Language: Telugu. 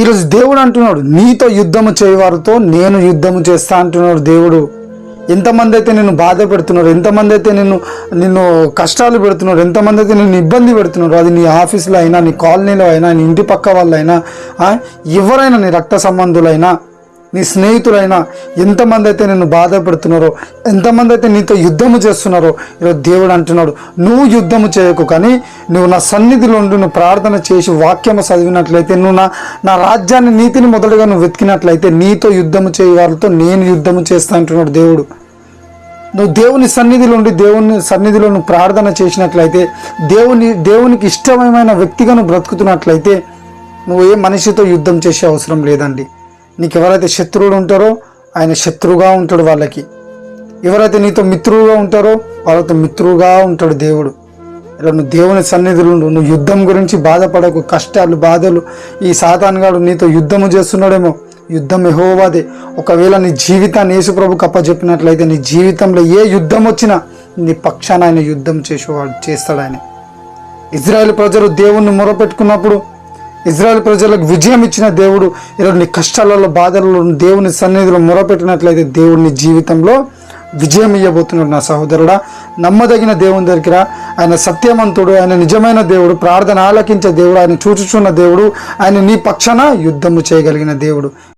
ఈరోజు దేవుడు అంటున్నాడు నీతో యుద్ధము చేయవారితో నేను యుద్ధము చేస్తా అంటున్నాడు దేవుడు. ఎంతమంది అయితే నేను బాధ పెడుతున్నారు ఎంతమంది అయితే నిన్ను నిన్ను కష్టాలు పెడుతున్నారు ఎంతమంది అయితే నేను ఇబ్బంది పెడుతున్నారు అది నీ ఆఫీస్లో అయినా నీ కాలనీలో అయినా నీ ఇంటి పక్క వాళ్ళైనా ఎవరైనా నీ రక్త సంబంధులైనా నీ స్నేహితులైనా ఎంతమంది అయితే నిన్ను బాధ పెడుతున్నారో ఎంతమంది అయితే నీతో యుద్ధము చేస్తున్నారో ఈరోజు దేవుడు అంటున్నాడు నువ్వు యుద్ధము చేయకు కానీ నువ్వు నా సన్నిధిలో ఉండి నువ్వు ప్రార్థన చేసి వాక్యము చదివినట్లయితే నువ్వు నా నా రాజ్యాన్ని నీతిని మొదలుగా నువ్వు వెతికినట్లయితే నీతో యుద్ధము చేయ వారితో నేను యుద్ధము చేస్తా అంటున్నాడు దేవుడు. నువ్వు దేవుని సన్నిధిలో ఉండి దేవుని సన్నిధిలో నువ్వు ప్రార్థన చేసినట్లయితే దేవుని దేవునికి ఇష్టమైన వ్యక్తిగా నువ్వు బ్రతుకుతున్నట్లయితే నువ్వు ఏ మనిషితో యుద్ధం చేసే అవసరం లేదండి. నీకు ఎవరైతే శత్రువులు ఉంటారో ఆయన శత్రువుగా ఉంటాడు వాళ్ళకి. ఎవరైతే నీతో మిత్రువుగా ఉంటారో వాళ్ళతో మిత్రువుగా ఉంటాడు దేవుడు. నువ్వు దేవుని సన్నిధిలో నువ్వు యుద్ధం గురించి బాధపడకు. కష్టాలు బాధలు. ఈ సాతానుగాడు నీతో యుద్ధము చేస్తున్నాడేమో. యుద్ధం ఎహోవాదే ఒకవేళ నీ జీవితాన్ని యేసుప్రభుకి అప్పచెప్పినట్లయితే నీ జీవితంలో ఏ యుద్ధం వచ్చినా నీ పక్షాన ఆయన యుద్ధం చేసేవాడు చేస్తాడు ఆయన. ఇజ్రాయెల్ ప్రజలు దేవుణ్ణి మొరపెట్టుకున్నప్పుడు ఇజ్రాయెల్ ప్రజలకు విజయం ఇచ్చిన దేవుడు ఈరోజు నీ కష్టాలలో బాధలలో దేవుని సన్నిధిలో మొరపెట్టినట్లయితే దేవుని జీవితంలో విజయం ఇవ్వబోతున్నాడు నా సహోదరుడా. నమ్మదగిన దేవుని దగ్గర ఆయన సత్యవంతుడు ఆయన నిజమైన దేవుడు ప్రార్థన ఆలకించే దేవుడు ఆయన చూచుచున్న దేవుడు ఆయన నీ పక్షాన యుద్ధము చేయగలిగిన దేవుడు.